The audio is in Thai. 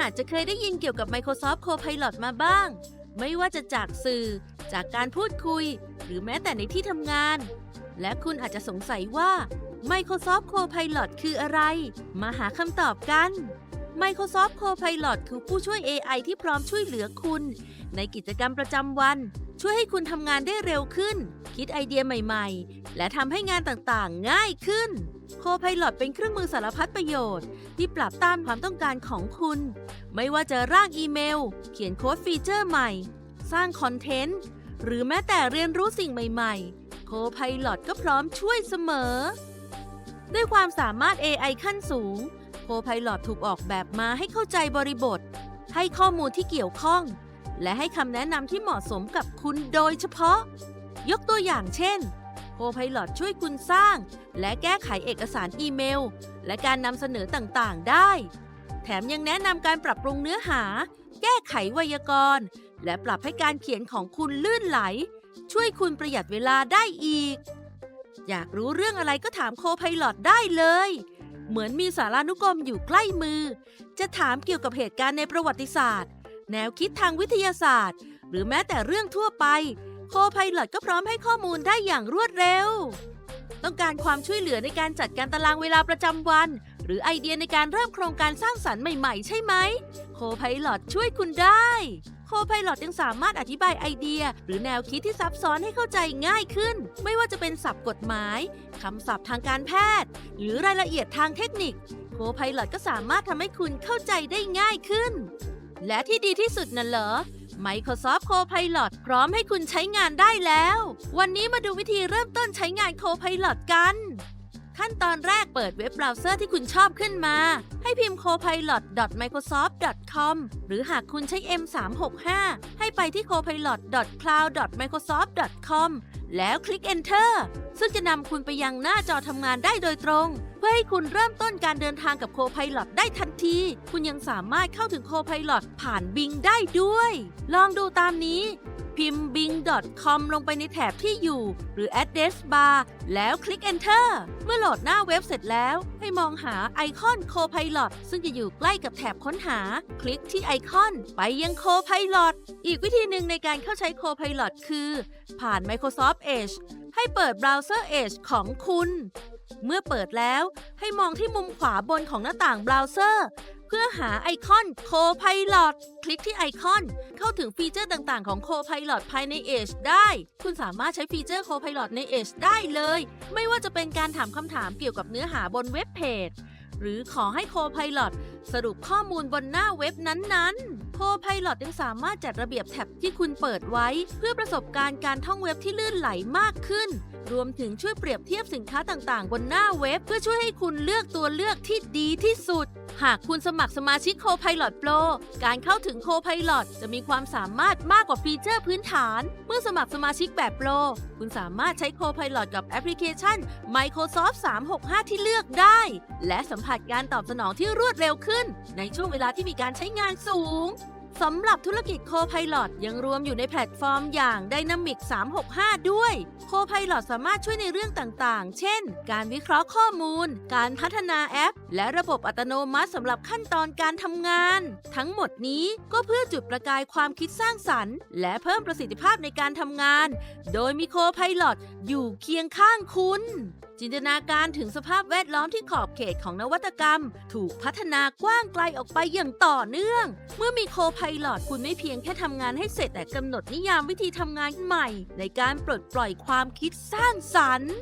อาจจะเคยได้ยินเกี่ยวกับ Microsoft Copilot มาบ้าง ไม่ว่าจะจากสื่อ จากการพูดคุย หรือแม้แต่ในที่ทำงาน และคุณอาจจะสงสัยว่า Microsoft Copilot คืออะไร มาหาคำตอบกัน Microsoft Copilot คือผู้ช่วย AI ที่พร้อมช่วยเหลือคุณ ในกิจกรรมประจำวัน ช่วยให้คุณทำงานได้เร็วขึ้น คิดไอเดียใหม่ๆ และทำให้งานต่างๆ ง่ายขึ้น Copilot เป็นเครื่องมือสารพัดประโยชน์ ที่ปรับตามความต้องการของคุณ ไม่ว่าจะร่างอีเมล เขียนโค้ดฟีเจอร์ใหม่ สร้างคอนเทนต์ หรือแม้แต่เรียนรู้สิ่งใหม่ๆ Copilot ก็พร้อมช่วยเสมอ ด้วยความสามารถ AI ขั้นสูง Copilot ถูกออกแบบมาให้เข้าใจบริบท ให้ข้อมูลที่เกี่ยวข้อง และให้คำแนะนำที่เหมาะสมกับคุณโดยเฉพาะ ยกตัวอย่างเช่น Copilot ช่วยคุณสร้าง และแก้ไขเอกสารอีเมล และการนำเสนอต่างๆ ได้ แถมยังแนะนำการปรับปรุงเนื้อหา แก้ไขไวยากรณ์ และปรับให้การเขียนของคุณลื่นไหล ช่วยคุณประหยัดเวลาได้อีก อยากรู้เรื่องอะไรก็ถามโคไพลอตได้เลย เหมือนมีสารานุกรมอยู่ใกล้มือ จะถามเกี่ยวกับเหตุการณ์ในประวัติศาสตร์ แนวคิดทางวิทยาศาสตร์ หรือแม้แต่เรื่องทั่วไป โคไพลอตก็พร้อมให้ข้อมูลได้อย่างรวดเร็ว ต้องการความช่วยเหลือในการจัดการตารางเวลาประจำวัน หรือไอเดียในการเริ่มโครงการสร้างสรรค์ใหม่ๆ ใช่ไหม โคไพลอตช่วยคุณได้โคไพลอตยังสามารถอธิบายไอเดีย หรือแนวคิดที่ซับซ้อนให้เข้าใจง่ายขึ้น ไม่ว่าจะเป็นศัพท์กฎหมาย คำศัพท์ทางการแพทย์ หรือรายละเอียดทางเทคนิค โคไพลอตก็สามารถทำให้คุณเข้าใจได้ง่ายขึ้น และที่ดีที่สุดนั่นเหรอ Microsoft Copilot พร้อมให้คุณใช้งานได้แล้ว วันนี้มาดูวิธีเริ่มต้นใช้งาน Copilot กัน ขั้นตอนแรกเปิดเว็บเบราว์เซอร์ที่คุณชอบขึ้นมา ให้พิมพ์ copilot.microsoft.com หรือหากคุณใช้ M365 ให้ไปที่ copilot.cloud.microsoft.com แล้วคลิก Enter ซึ่งจะนำคุณไปยังหน้าจอทำงานได้โดยตรง เพื่อให้คุณเริ่มต้นการเดินทางกับ Copilot ได้ทันที คุณยังสามารถเข้าถึง Copilot ผ่าน Bing ได้ด้วย ลองดูตามนี้ พิมพ์ bing.com ลงไปในแถบที่อยู่ หรือ address bar แล้วคลิก enter เมื่อโหลดหน้าเว็บเสร็จแล้ว ให้มองหาไอคอน Copilot ซึ่งจะอยู่ใกล้กับแถบค้นหา คลิกที่ไอคอนไปยัง Copilot อีกวิธีหนึ่งในการเข้าใช้ Copilot คือ ผ่าน Microsoft Edge ให้เปิดเบราว์เซอร์ Edge ของคุณ เมื่อเปิดแล้วให้มองที่มุมขวาบนของหน้าต่างเบราว์เซอร์ เพื่อหาไอคอน Copilot คลิกที่ไอคอน เข้าถึงฟีเจอร์ต่างๆของ Copilot ภายใน Edge ได้ คุณสามารถใช้ฟีเจอร์ Copilot ใน Edge ได้เลย ไม่ว่าจะเป็นการถามคำถามเกี่ยวกับเนื้อหาบนเว็บเพจหรือขอให้ Copilot สรุปข้อมูลบนหน้าเว็บนั้นๆ Copilot ยังสามารถจัดระเบียบแท็บที่คุณเปิดไว้ เพื่อประสบการณ์การท่องเว็บที่ลื่นไหลมากขึ้น รวมถึงช่วยเปรียบเทียบสินค้าต่างๆ บนหน้าเว็บ เพื่อช่วยให้คุณเลือกตัวเลือกที่ดีที่สุด หากคุณสมัครสมาชิก Copilot Pro การเข้าถึง Copilot จะมีความสามารถมากกว่าฟีเจอร์พื้นฐาน เมื่อสมัครสมาชิกแบบ Pro คุณสามารถใช้ Copilot กับแอปพลิเคชัน Microsoft 365 ที่เลือกได้ และสัมผัสการตอบสนองที่รวดเร็วขึ้น ในช่วงเวลาที่มีการใช้งานสูง สำหรับธุรกิจ Copilot ยังรวมอยู่ในแพลตฟอร์มอย่าง Dynamic 365 ด้วย Copilot สามารถช่วยในเรื่องต่างๆ เช่น การวิเคราะห์ข้อมูล การพัฒนาแอป และระบบอัตโนมัติสำหรับขั้นตอนการทำงาน ทั้งหมดนี้ก็เพื่อจุดประกายความคิดสร้างสรรค์ และเพิ่มประสิทธิภาพในการทำงาน โดยมี Copilot อยู่เคียงข้างคุณ จินตนาการถึงสภาพแวดล้อมที่ขอบเขตของนวัตกรรม ถูกพัฒนากว้างไกลออกไปอย่างต่อเนื่อง เมื่อมีโคพายโลอตคุณไม่เพียงแค่ทำงานให้เสร็จแต่กำหนดนิยามวิธีทำงานใหม่ ในการปลดปล่อยความคิดสร้างสรรค์